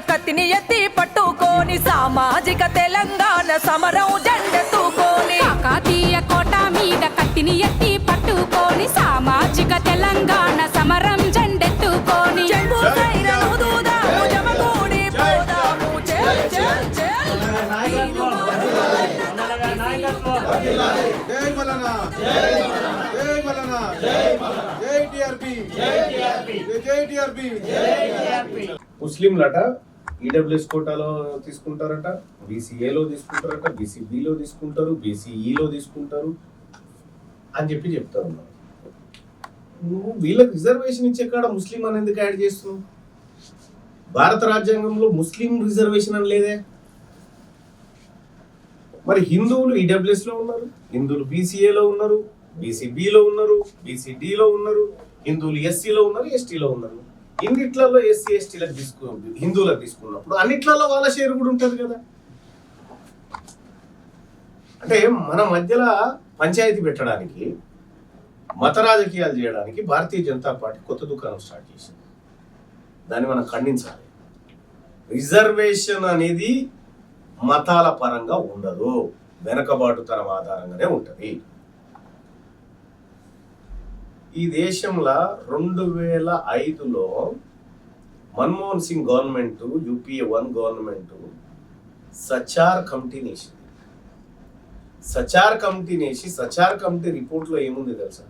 కత్తిని ఎత్తి పట్టుకోని సామాజిక తెలంగాణ సమరం జెండెత్తుకోని కాకతీయ కోట మీద కత్తిని ఎత్తి పట్టుకోని సామాజిక తెలంగాణ సమరం జెండెత్తుకోని ముస్లింలట ఈడబ్ల్యూఎస్ కోటాలో తీసుకుంటారట బీసీఏలో తీసుకుంటారట బీసీబీలో తీసుకుంటారు బీసీఈలో తీసుకుంటారు అని చెప్పి చెప్తారు నువ్వు వీళ్ళకి రిజర్వేషన్ ఇచ్చే కాడ ముస్లిం అని ఎందుకు యాడ్ చేస్తున్నావు? భారత రాజ్యాంగంలో ముస్లిం రిజర్వేషన్ అని లేదే. మరి హిందువులు ఈడబ్ల్యూఎస్లో ఉన్నారు హిందువులు బీసీఏలో ఉన్నారు బీసీబీలో ఉన్నారు బీసీడీలో ఉన్నారు హిందువులు ఎస్సీలో ఉన్నారు ఎస్టీలో ఉన్నారు. ఇన్నిట్లలో ఎస్సీ ఎస్టీలకు తీసుకు హిందువులకు తీసుకున్నప్పుడు అన్నిట్లలో వాళ్ళ షేర్ కూడా ఉంటుంది కదా. అంటే మన మధ్యలో పంచాయతీ పెట్టడానికి మత రాజకీయాలు చేయడానికి భారతీయ జనతా పార్టీ కొత్త దుకాణం స్టార్ట్ చేసింది. దాన్ని మనం ఖండించాలి. రిజర్వేషన్ అనేది మతాల పరంగా ఉండదు. వెనకబాటుతనం ఆధారంగానే ఉంటుంది. ఈ దేశంలో రెండు వేల ఐదులో Manmohan Singh government UPA one government Sachar కమిటీని వేసింది సచార్ కమిటీని వేసి సచార్ కమిటీ రిపోర్ట్లో ఏముంది తెలుసా?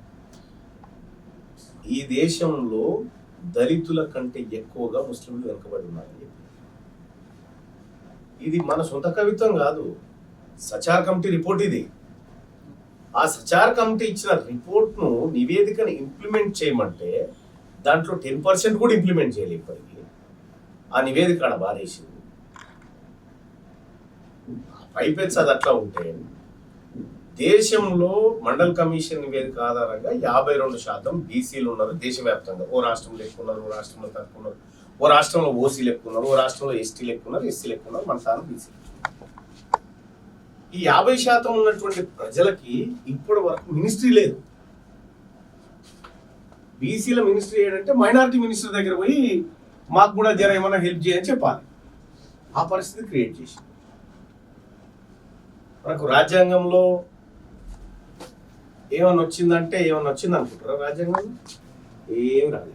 ఈ దేశంలో దళితుల కంటే ఎక్కువగా ముస్లింలు వెనుకబడి ఉన్నారని చెప్పి. ఇది మన సొంత కవిత్వం కాదు. సచార్ కమిటీ రిపోర్ట్ ఇది. ఆ సచార్ కమిటీ ఇచ్చిన రిపోర్ట్ను నివేదికను ఇంప్లిమెంట్ చేయమంటే దాంట్లో టెన్ పర్సెంట్ కూడా ఇంప్లిమెంట్ చేయలేదు ఇప్పటికీ. ఆ నివేదిక ఆడ బారేసింది. పైపెట్స్ అది అట్లా ఉంటే దేశంలో మండల్ కమిషన్ నివేదిక ఆధారంగా యాభై రెండు శాతం బీసీలు ఉన్నారు దేశవ్యాప్తంగా. ఓ రాష్ట్రంలో ఎక్కువ ఉన్నారు ఓ రాష్ట్రంలో తక్కువ ఉన్నారు ఓ రాష్ట్రంలో ఓసీలు ఎక్కువ ఉన్నారు ఓ రాష్ట్రంలో ఎస్టీలు ఎక్కువ ఉన్నారు ఎస్సీలు ఎక్కువ ఉన్నారు మన తాను బీసీ ఈ యాభై శాతం ఉన్నటువంటి ప్రజలకి ఇప్పటి వరకు మినిస్ట్రీ లేదు. బీసీల మినిస్ట్రీ ఏంటంటే మైనారిటీ మినిస్టర్ దగ్గర పోయి మాకు కూడా జర ఏమైనా హెల్ప్ చేయని చెప్పాలి. ఆ పరిస్థితి క్రియేట్ చేసి మనకు రాజ్యాంగంలో ఏమన్నా వచ్చిందంటే ఏమన్నా వచ్చింది అనుకుంటారా రాజ్యాంగంలో? ఏం రాలేదు.